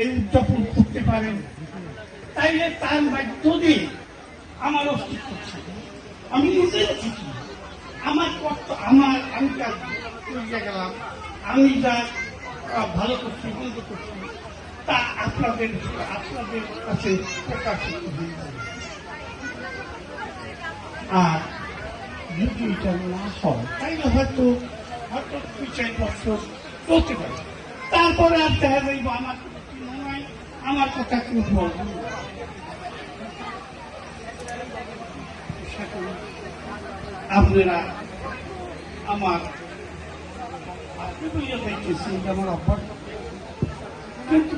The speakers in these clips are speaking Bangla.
এই উদযাপন করতে পারেন তাইলে তার বাধ্য দিয়ে আমার অস্তিত্ব আমি নিজেও থাকি আমার কর্ত আমার, আমি কাজ করিয়া গেলাম, আমি যা ভালো করছি, মন্দ করছি, তা আপনাদের আপনাদের কাছে প্রকাশিত হয়ে যাবে। আর যদি এটা না হয়, তাইলে হয়তো হয়তো দুই চার বছর চলতে পারে। তারপরে আর দেখা যাইব আমার আমার কথা কেউ আপনারা আমার অভ্যাস কিন্তু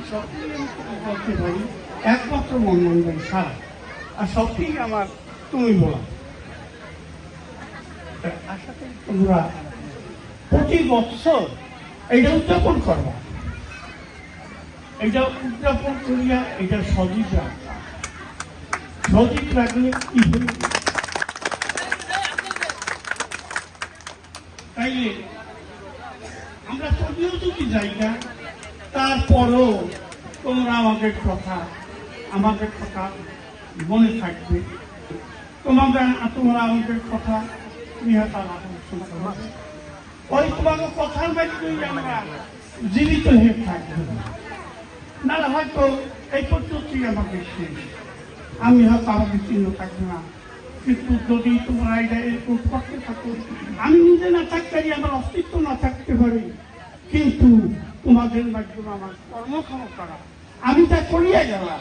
একমাত্র মনমোহন ভাই সারা। আর সত্যি আমার তুমি বলা। আশা করি তোমরা প্রতি বছর এটা উদযাপন করবা। এটা উদযাপন করিয়া এটা সজীব রাখবা সজীব রাখলে কি তাইলে আমরা যদিও যদি যাই না, তারপরও তোমরা আমাদের কথা আমাদের কথা মনে থাকবে। তোমাদের তোমরা আমাদের কথা তোমাদের কথার মাধ্যমেই আমরা জীবিত হয়ে থাকব। না হয়তো এই পদ্ধতি আমাকে শেষ আমি হয়তো আরও চিহ্ন থাকব না। কিন্তু যদি তোমরা এটা এরকম করতে থাকো, আমি নিজে না থাকতে আমার অস্তিত্ব না থাকতে পারি। কিন্তু তোমাদের মাধ্যমে আমার কর্মক্ষম করা আমি তা করিয়া গেলাম।